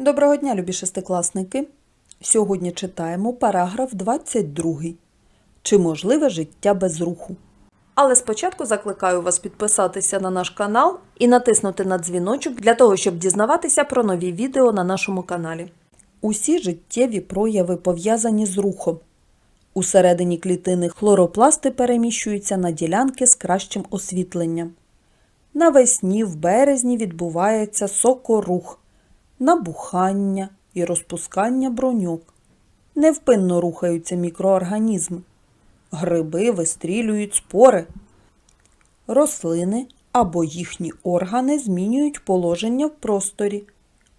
Доброго дня, любі шестикласники! Сьогодні читаємо параграф 22. Чи можливе життя без руху? Але спочатку закликаю вас підписатися на наш канал і натиснути на дзвіночок для того, щоб дізнаватися про нові відео на нашому каналі. Усі життєві прояви пов'язані з рухом. Усередині клітини хлоропласти переміщуються на ділянки з кращим освітленням. Навесні в березні відбувається сокорух, набухання і розпускання броньок. Невпинно рухаються мікроорганізми. Гриби вистрілюють спори. Рослини або їхні органи змінюють положення в просторі.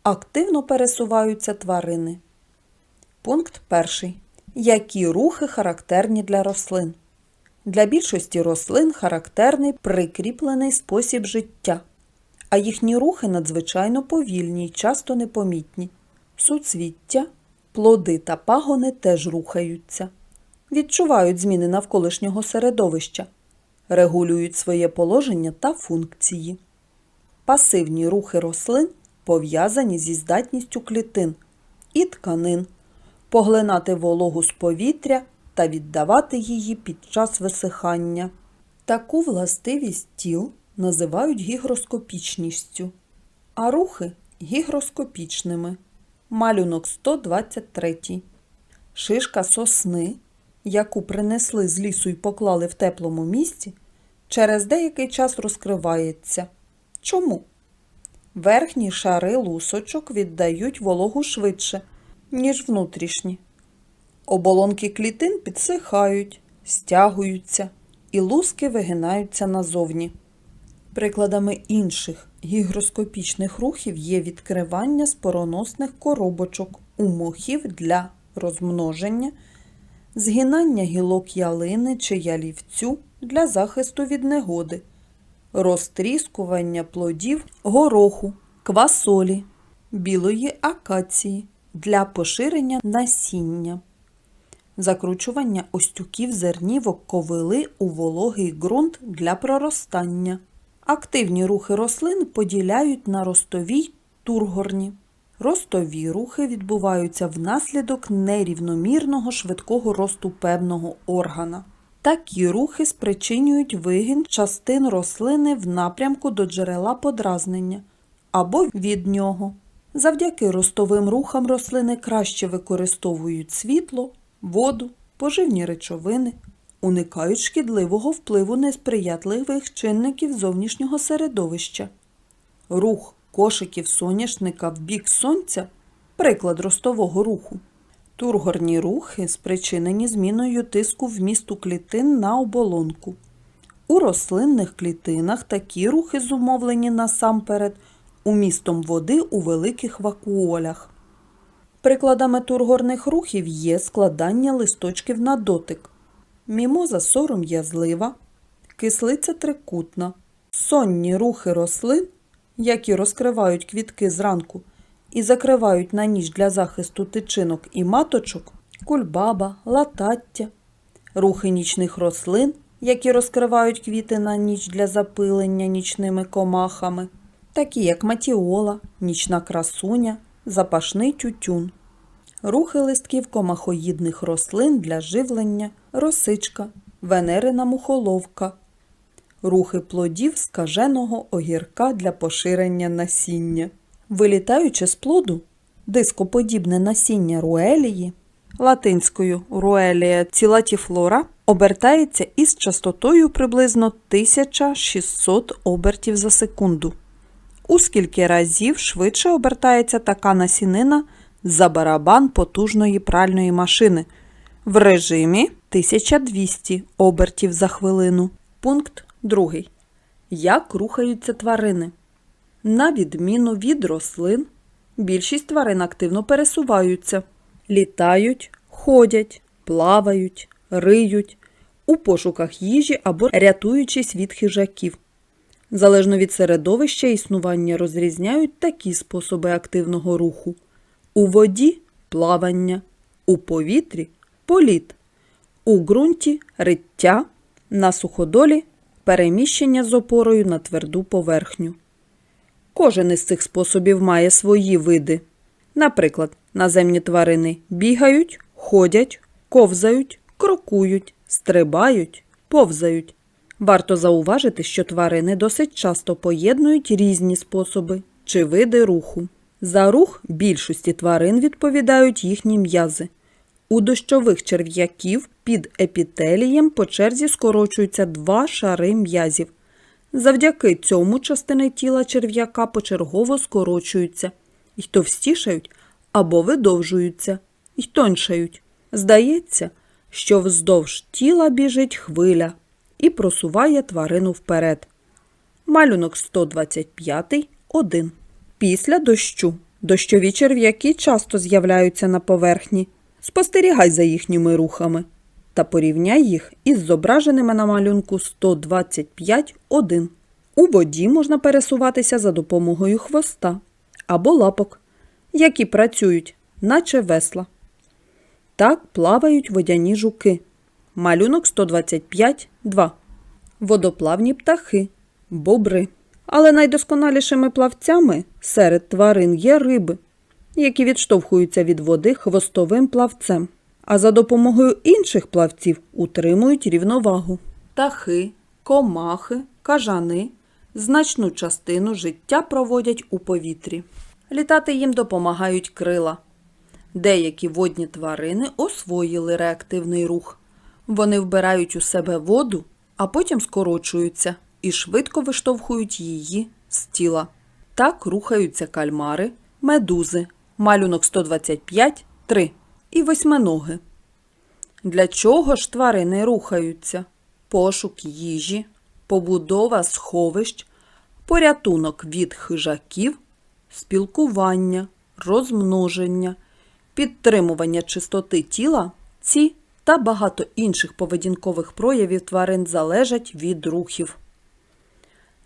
Активно пересуваються тварини. Пункт перший. Які рухи характерні для рослин? Для більшості рослин характерний прикріплений спосіб життя, а їхні рухи надзвичайно повільні й часто непомітні. Суцвіття, плоди та пагони теж рухаються, відчувають зміни навколишнього середовища, регулюють своє положення та функції. Пасивні рухи рослин пов'язані зі здатністю клітин і тканин поглинати вологу з повітря та віддавати її під час висихання. Таку властивість тіл називають гігроскопічністю, а рухи гігроскопічними. Малюнок 123. Шишка сосни, яку принесли з лісу і поклали в теплому місці, через деякий час розкривається. Чому? Верхні шари лусочок віддають вологу швидше, ніж внутрішні. Оболонки клітин підсихають, стягуються, і луски вигинаються назовні. Прикладами інших гігроскопічних рухів є відкривання спороносних коробочок у мохів для розмноження, згинання гілок ялини чи ялівцю для захисту від негоди, розтріскування плодів гороху, квасолі, білої акації для поширення насіння, закручування остюків зернівок ковили у вологий ґрунт для проростання. Активні рухи рослин поділяють на ростові й тургорні. Ростові рухи відбуваються внаслідок нерівномірного швидкого росту певного органа. Такі рухи спричинюють вигін частин рослини в напрямку до джерела подразнення або від нього. Завдяки ростовим рухам рослини краще використовують світло, воду, поживні речовини, уникають шкідливого впливу несприятливих чинників зовнішнього середовища. Рух кошиків соняшника в бік сонця приклад ростового руху. Тургорні рухи спричинені зміною тиску вмісту клітин на оболонку. У рослинних клітинах такі рухи зумовлені насамперед умістом води у великих вакуолях. Прикладами тургорних рухів є складання листочків на дотик, мімоза сором'язлива, кислиця трикутна, сонні рухи рослин, які розкривають квітки зранку і закривають на ніч для захисту тичинок і маточок, кульбаба, латаття, рухи нічних рослин, які розкривають квіти на ніч для запилення нічними комахами, такі як матіола, нічна красуня, запашний тютюн. Рухи листків комахоїдних рослин для живлення, росичка, венерина мухоловка, рухи плодів скаженого огірка для поширення насіння. Вилітаючи з плоду, дископодібне насіння руелії, латинською руелія цілатіфлора, обертається із частотою приблизно 1600 обертів за секунду. У скільки разів швидше обертається така насінина за барабан потужної пральної машини в режимі 1200 обертів за хвилину. Пункт 2. Як рухаються тварини? На відміну від рослин, більшість тварин активно пересуваються, літають, ходять, плавають, риють у пошуках їжі або рятуючись від хижаків. Залежно від середовища існування розрізняють такі способи активного руху: у воді плавання, у повітрі політ, у ґрунті риття, на суходолі переміщення з опорою на тверду поверхню. Кожен із цих способів має свої види. Наприклад, наземні тварини бігають, ходять, ковзають, крокують, стрибають, повзають. Варто зауважити, що тварини досить часто поєднують різні способи чи види руху. За рух більшості тварин відповідають їхні м'язи. У дощових черв'яків під епітелієм по черзі скорочуються два шари м'язів. Завдяки цьому частини тіла черв'яка почергово скорочуються й товстішають або видовжуються, й тоншають. Здається, що вздовж тіла біжить хвиля і просуває тварину вперед. Малюнок 125 1. Після дощу. Дощові черв'яки часто з'являються на поверхні. Спостерігай за їхніми рухами та порівняй їх із зображеними на малюнку 125 1. У воді можна пересуватися за допомогою хвоста або лапок, які працюють, наче весла. Так плавають водяні жуки. Малюнок 125 2. Водоплавні птахи, бобри. Але найдосконалішими плавцями серед тварин є риби, які відштовхуються від води хвостовим плавцем, а за допомогою інших плавців утримують рівновагу. Птахи, комахи, кажани значну частину життя проводять у повітрі. Літати їм допомагають крила. Деякі водні тварини освоїли реактивний рух. Вони вбирають у себе воду, а потім скорочуються і швидко виштовхують її з тіла. Так рухаються кальмари, медузи, малюнок 125, 3 і восьминоги. Для чого ж тварини рухаються? Пошук їжі, побудова сховищ, порятунок від хижаків, спілкування, розмноження, підтримування чистоти тіла, ці та багато інших поведінкових проявів тварин залежать від рухів.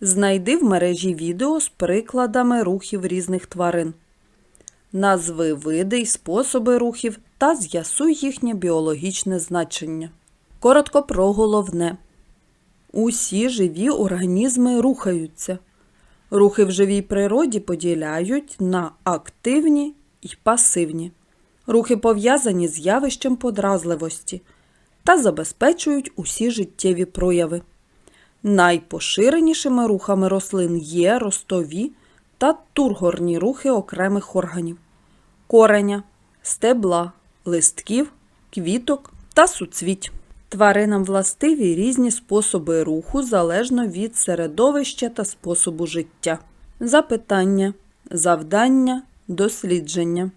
Знайди в мережі відео з прикладами рухів різних тварин. Назви види й способи рухів та з'ясуй їхнє біологічне значення. Коротко про головне. Усі живі організми рухаються. Рухи в живій природі поділяють на активні і пасивні. Рухи пов'язані з явищем подразливості та забезпечують усі життєві прояви. Найпоширенішими рухами рослин є ростові та тургорні рухи окремих органів кореня, стебла, листків, квіток та суцвіть. Тваринам властиві різні способи руху залежно від середовища та способу життя. Запитання, завдання, дослідження.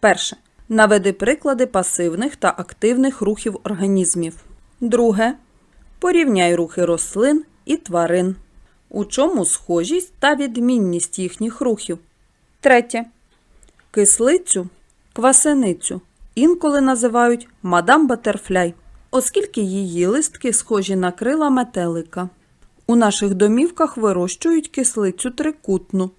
Перше. Наведи приклади пасивних та активних рухів організмів. Друге. Порівняй рухи рослин і тварин. У чому схожість та відмінність їхніх рухів. Третє. Кислицю, квасеницю інколи називають мадам Батерфляй, оскільки її листки схожі на крила метелика. У наших домівках вирощують кислицю трикутну,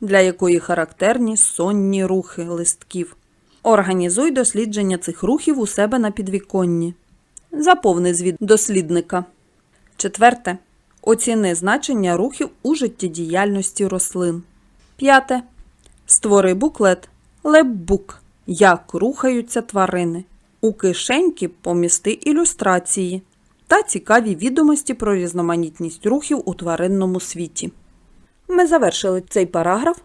для якої характерні сонні рухи листків. Організуй дослідження цих рухів у себе на підвіконні. Заповни звіт дослідника. Четверте. Оціни значення рухів у життєдіяльності рослин. П'яте. Створи буклет лепбук. Як рухаються тварини. У кишеньки помісти ілюстрації та цікаві відомості про різноманітність рухів у тваринному світі. Ми завершили цей параграф.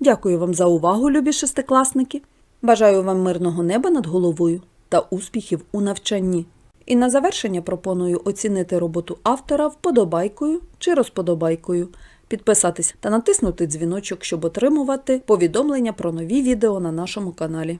Дякую вам за увагу, любі шестикласники. Бажаю вам мирного неба над головою та успіхів у навчанні. І на завершення пропоную оцінити роботу автора вподобайкою чи розподобайкою, підписатись та натиснути дзвіночок, щоб отримувати повідомлення про нові відео на нашому каналі.